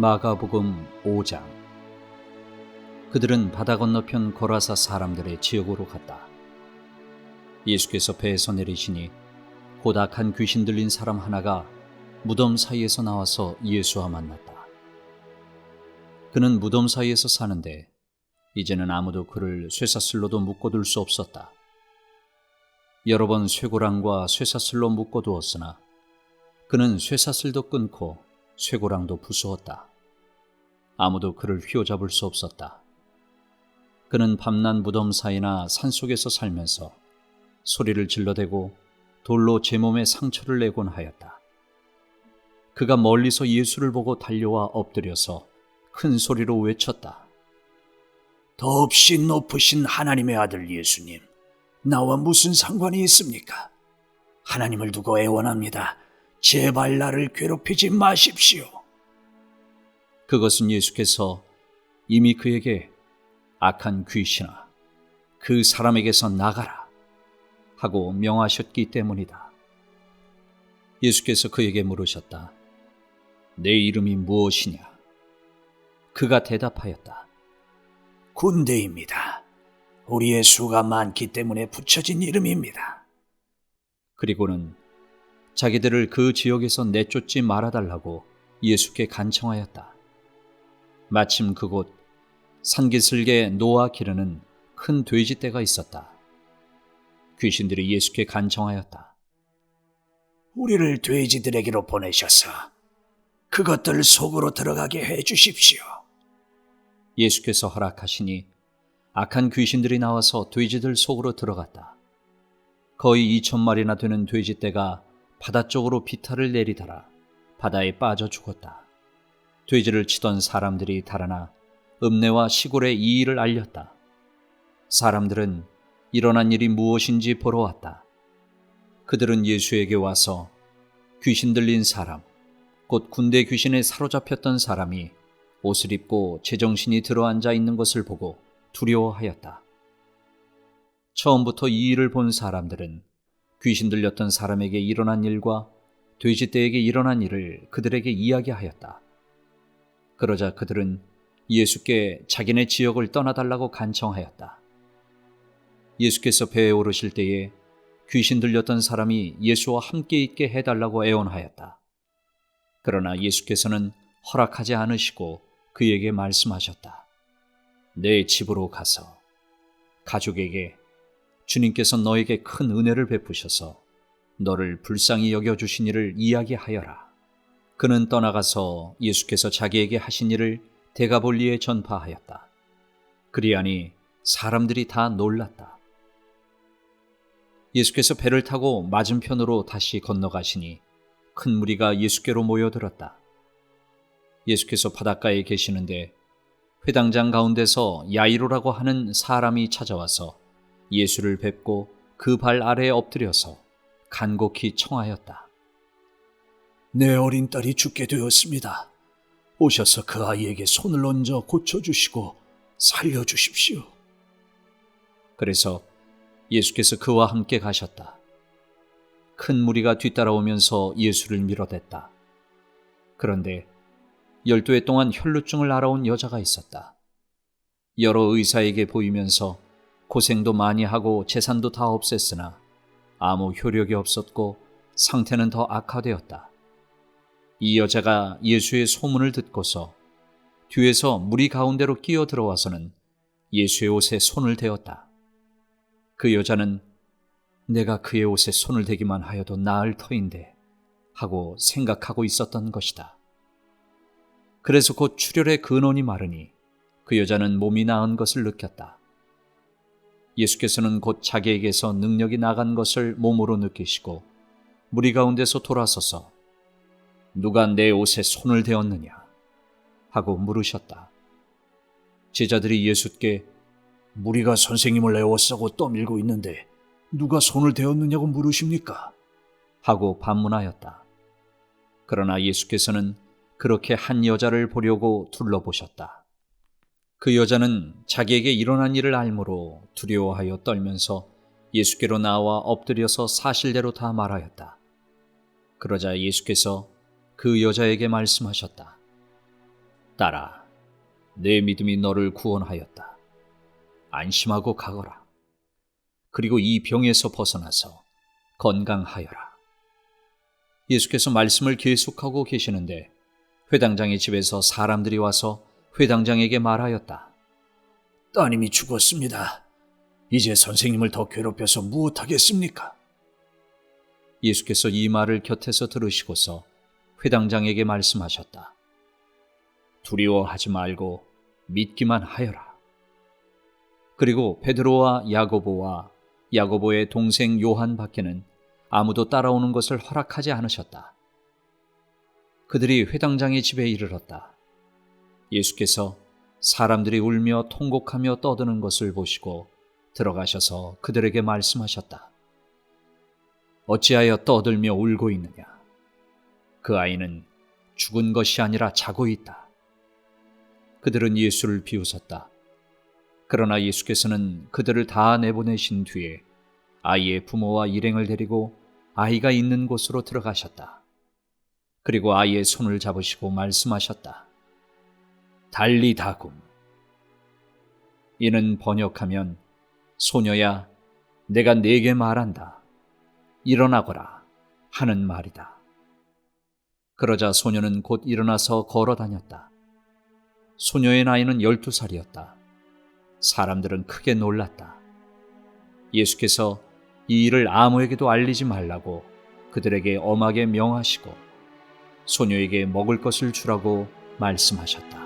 마가복음 5장 그들은 바다 건너편 고라사 사람들의 지역으로 갔다. 예수께서 배에서 내리시니 곧 악한 귀신 들린 사람 하나가 무덤 사이에서 나와서 예수와 만났다. 그는 무덤 사이에서 사는데 이제는 아무도 그를 쇠사슬로도 묶어둘 수 없었다. 여러 번 쇠고랑과 쇠사슬로 묶어두었으나 그는 쇠사슬도 끊고 쇠고랑도 부수었다. 아무도 그를 휘어잡을 수 없었다. 그는 밤낮 무덤 사이나 산속에서 살면서 소리를 질러대고 돌로 제 몸에 상처를 내곤 하였다. 그가 멀리서 예수를 보고 달려와 엎드려서 큰 소리로 외쳤다. 더없이 높으신 하나님의 아들 예수님, 나와 무슨 상관이 있습니까? 하나님을 두고 애원합니다. 제발 나를 괴롭히지 마십시오. 그것은 예수께서 이미 그에게 악한 귀신아, 그 사람에게서 나가라 하고 명하셨기 때문이다. 예수께서 그에게 물으셨다. 내 이름이 무엇이냐? 그가 대답하였다. 군대입니다. 우리의 수가 많기 때문에 붙여진 이름입니다. 그리고는 자기들을 그 지역에서 내쫓지 말아달라고 예수께 간청하였다. 마침 그곳 산기슭에 노아 기르는 큰 돼지떼가 있었다. 귀신들이 예수께 간청하였다. 우리를 돼지들에게로 보내셔서 그것들 속으로 들어가게 해 주십시오. 예수께서 허락하시니 악한 귀신들이 나와서 돼지들 속으로 들어갔다. 거의 2천 마리나 되는 돼지떼가 바다 쪽으로 비탈을 내리더라 바다에 빠져 죽었다. 돼지를 치던 사람들이 달아나 읍내와 시골에 이 일을 알렸다. 사람들은 일어난 일이 무엇인지 보러 왔다. 그들은 예수에게 와서 귀신 들린 사람, 곧 군대 귀신에 사로잡혔던 사람이 옷을 입고 제정신이 들어앉아 있는 것을 보고 두려워하였다. 처음부터 이 일을 본 사람들은 귀신 들렸던 사람에게 일어난 일과 돼지떼에게 일어난 일을 그들에게 이야기하였다. 그러자 그들은 예수께 자기네 지역을 떠나달라고 간청하였다. 예수께서 배에 오르실 때에 귀신 들렸던 사람이 예수와 함께 있게 해달라고 애원하였다. 그러나 예수께서는 허락하지 않으시고 그에게 말씀하셨다. 내 집으로 가서 가족에게 주님께서 너에게 큰 은혜를 베푸셔서 너를 불쌍히 여겨주신 일을 이야기하여라. 그는 떠나가서 예수께서 자기에게 하신 일을 대가볼리에 전파하였다. 그리하니 사람들이 다 놀랐다. 예수께서 배를 타고 맞은편으로 다시 건너가시니 큰 무리가 예수께로 모여들었다. 예수께서 바닷가에 계시는데 회당장 가운데서 야이로라고 하는 사람이 찾아와서 예수를 뵙고 그 발 아래에 엎드려서 간곡히 청하였다. 내 어린 딸이 죽게 되었습니다. 오셔서 그 아이에게 손을 얹어 고쳐주시고 살려주십시오. 그래서 예수께서 그와 함께 가셨다. 큰 무리가 뒤따라오면서 예수를 밀어댔다. 그런데 열두 해 동안 혈루증을 알아온 여자가 있었다. 여러 의사에게 보이면서 고생도 많이 하고 재산도 다 없앴으나 아무 효력이 없었고 상태는 더 악화되었다. 이 여자가 예수의 소문을 듣고서 뒤에서 무리 가운데로 끼어 들어와서는 예수의 옷에 손을 대었다. 그 여자는 내가 그의 옷에 손을 대기만 하여도 나을 터인데 하고 생각하고 있었던 것이다. 그래서 곧 출혈의 근원이 마르니 그 여자는 몸이 나은 것을 느꼈다. 예수께서는 곧 자기에게서 능력이 나간 것을 몸으로 느끼시고 무리 가운데서 돌아서서 누가 내 옷에 손을 대었느냐 하고 물으셨다. 제자들이 예수께 무리가 선생님을 애워싸고 떠밀고 있는데 누가 손을 대었느냐고 물으십니까? 하고 반문하였다. 그러나 예수께서는 그렇게 한 여자를 보려고 둘러보셨다. 그 여자는 자기에게 일어난 일을 알므로 두려워하여 떨면서 예수께로 나와 엎드려서 사실대로 다 말하였다. 그러자 예수께서 그 여자에게 말씀하셨다. 딸아, 내 믿음이 너를 구원하였다. 안심하고 가거라. 그리고 이 병에서 벗어나서 건강하여라. 예수께서 말씀을 계속하고 계시는데 회당장의 집에서 사람들이 와서 회당장에게 말하였다. 따님이 죽었습니다. 이제 선생님을 더 괴롭혀서 무엇하겠습니까? 예수께서 이 말을 곁에서 들으시고서 회당장에게 말씀하셨다. 두려워하지 말고 믿기만 하여라. 그리고 베드로와 야고보와 야고보의 동생 요한 밖에는 아무도 따라오는 것을 허락하지 않으셨다. 그들이 회당장의 집에 이르렀다. 예수께서 사람들이 울며 통곡하며 떠드는 것을 보시고 들어가셔서 그들에게 말씀하셨다. 어찌하여 떠들며 울고 있느냐? 그 아이는 죽은 것이 아니라 자고 있다. 그들은 예수를 비웃었다. 그러나 예수께서는 그들을 다 내보내신 뒤에 아이의 부모와 일행을 데리고 아이가 있는 곳으로 들어가셨다. 그리고 아이의 손을 잡으시고 말씀하셨다. 달리 다굼. 이는 번역하면 소녀야, 내가 네게 말한다. 일어나거라 하는 말이다. 그러자 소녀는 곧 일어나서 걸어 다녔다. 소녀의 나이는 열두 살이었다. 사람들은 크게 놀랐다. 예수께서 이 일을 아무에게도 알리지 말라고 그들에게 엄하게 명하시고 소녀에게 먹을 것을 주라고 말씀하셨다.